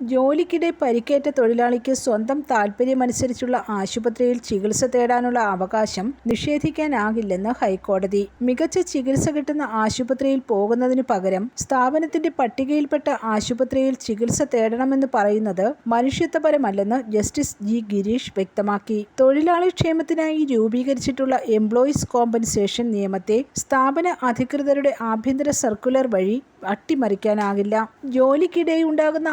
ജോലിക്കിടെ പരിക്കേറ്റ തൊഴിലാളിക്ക് സ്വന്തം താൽപ്പര്യമനുസരിച്ചുള്ള ആശുപത്രിയിൽ ചികിത്സ തേടാനുള്ള അവകാശം നിഷേധിക്കാനാകില്ലെന്ന് ഹൈക്കോടതി. മികച്ച ചികിത്സ കിട്ടുന്ന ആശുപത്രിയിൽ പോകുന്നതിനു പകരം സ്ഥാപനത്തിന്റെ പട്ടികയിൽപ്പെട്ട ആശുപത്രിയിൽ ചികിത്സ തേടണമെന്ന് പറയുന്നത് മനുഷ്യത്വപരമല്ലെന്ന് ജസ്റ്റിസ് ജി ഗിരീഷ് വ്യക്തമാക്കി. തൊഴിലാളി ക്ഷേമത്തിനായി രൂപീകരിച്ചിട്ടുള്ള എംപ്ലോയീസ് കോമ്പൻസേഷൻ നിയമത്തെ സ്ഥാപന അധികൃതരുടെ ആഭ്യന്തര സർക്കുലർ വഴി അട്ടിമറിക്കാനാകില്ല. ജോലിക്കിടെയുണ്ടാകുന്ന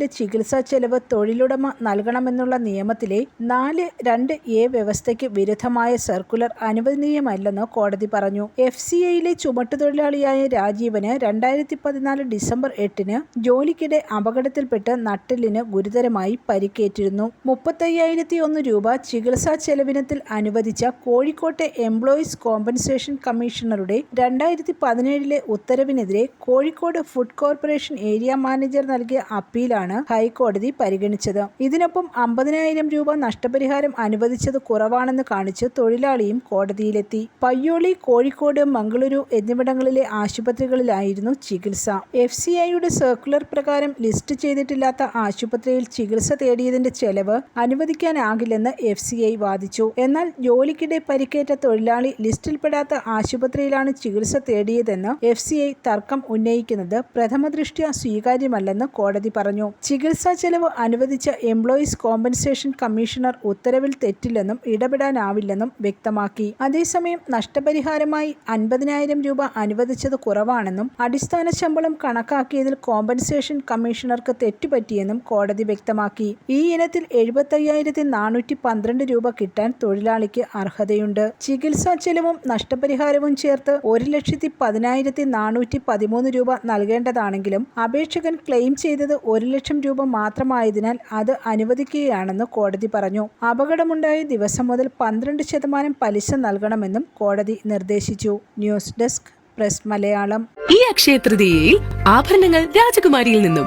അപകടത്തിന്റെ ചികിത്സാ ചെലവ് തൊഴിലുടമ നൽകണമെന്നുള്ള നിയമത്തിലെ നാല് രണ്ട് എ വ്യവസ്ഥയ്ക്ക് വിരുദ്ധമായ സർക്കുലർ അനുവദനീയമല്ലെന്ന് കോടതി പറഞ്ഞു. എഫ് സി ഐയിലെ ചുമട്ടുതൊഴിലാളിയായ രാജീവന് രണ്ടായിരത്തി പതിനാല് ഡിസംബർ എട്ടിന് ജോലിക്കിടെ അപകടത്തിൽപ്പെട്ട് നട്ടെല്ലിന് ഗുരുതരമായി പരിക്കേറ്റിരുന്നു. മുപ്പത്തയ്യായിരത്തി ഒന്ന് രൂപ ചികിത്സാ ചെലവിനത്തിൽ അനുവദിച്ച കോഴിക്കോട്ടെ എംപ്ലോയീസ് കോമ്പൻസേഷൻ കമ്മീഷണറുടെ രണ്ടായിരത്തി പതിനേഴിലെ ഉത്തരവിനെതിരെ Kozhikode food corporation area manager നൽകിയ അപ്പീലാണ് ഹൈക്കോടതി പരിഗണിച്ചത്. ഇതിനൊപ്പം അമ്പതിനായിരം രൂപ നഷ്ടപരിഹാരം അനുവദിച്ചത് കുറവാണെന്ന് കാണിച്ച് തൊഴിലാളിയും കോടതിയിലെത്തി. പയ്യോളി കോഴിക്കോട് മംഗളൂരു എന്നിവിടങ്ങളിലെ ആശുപത്രികളിലായിരുന്നു ചികിത്സ. എഫ് സി ഐയുടെ സർക്കുലർ പ്രകാരം ലിസ്റ്റ് ചെയ്തിട്ടില്ലാത്ത ആശുപത്രിയിൽ ചികിത്സ തേടിയതിന്റെ ചെലവ് അനുവദിക്കാനാകില്ലെന്ന് എഫ് സി ഐ വാദിച്ചു. എന്നാൽ ജോലിക്കിടെ പരിക്കേറ്റ തൊഴിലാളി ലിസ്റ്റിൽപ്പെടാത്ത ആശുപത്രിയിലാണ് ചികിത്സ തേടിയതെന്ന് എഫ് സി ഐ തർക്കം ഉന്നയിക്കുന്നത് പ്രഥമദൃഷ്ട്യാ സ്വീകാര്യമല്ലെന്ന് കോടതി പറഞ്ഞു. ചികിത്സാ ചെലവ് അനുവദിച്ച എംപ്ലോയീസ് കോമ്പൻസേഷൻ കമ്മീഷണർ ഉത്തരവിൽ തെറ്റില്ലെന്നും ഇടപെടാനാവില്ലെന്നും വ്യക്തമാക്കി. അതേസമയം നഷ്ടപരിഹാരമായി അൻപതിനായിരം രൂപ അനുവദിച്ചത് കുറവാണെന്നും അടിസ്ഥാന ശമ്പളം കണക്കാക്കിയതിൽ കോമ്പൻസേഷൻ കമ്മീഷണർക്ക് തെറ്റുപറ്റിയെന്നും കോടതി വ്യക്തമാക്കി. ഈ ഇനത്തിൽ എഴുപത്തയ്യായിരത്തി നാനൂറ്റി പന്ത്രണ്ട് രൂപ കിട്ടാൻ തൊഴിലാളിക്ക് അർഹതയുണ്ട്. ചികിത്സാ ചെലവും നഷ്ടപരിഹാരവും ചേർത്ത് ഒരു ലക്ഷത്തി പതിനായിരത്തി നാനൂറ്റി പതിമൂന്ന് രൂപ നൽകേണ്ടതാണെങ്കിലും അപേക്ഷകൻ ക്ലെയിം ചെയ്തത് ഒരു ലക്ഷം രൂപ മാത്രമായതിനാൽ അത് അനുവദിക്കുകയാണെന്ന് കോടതി പറഞ്ഞു. അപകടമുണ്ടായ ദിവസം മുതൽ പന്ത്രണ്ട് ശതമാനം പലിശ നൽകണമെന്നും കോടതി നിർദ്ദേശിച്ചു. News desk press Malayalam. ഈ അക്ഷയ തൃതീയയിൽ ആഭരണങ്ങൾ രാജകുമാരിയിൽ നിന്നും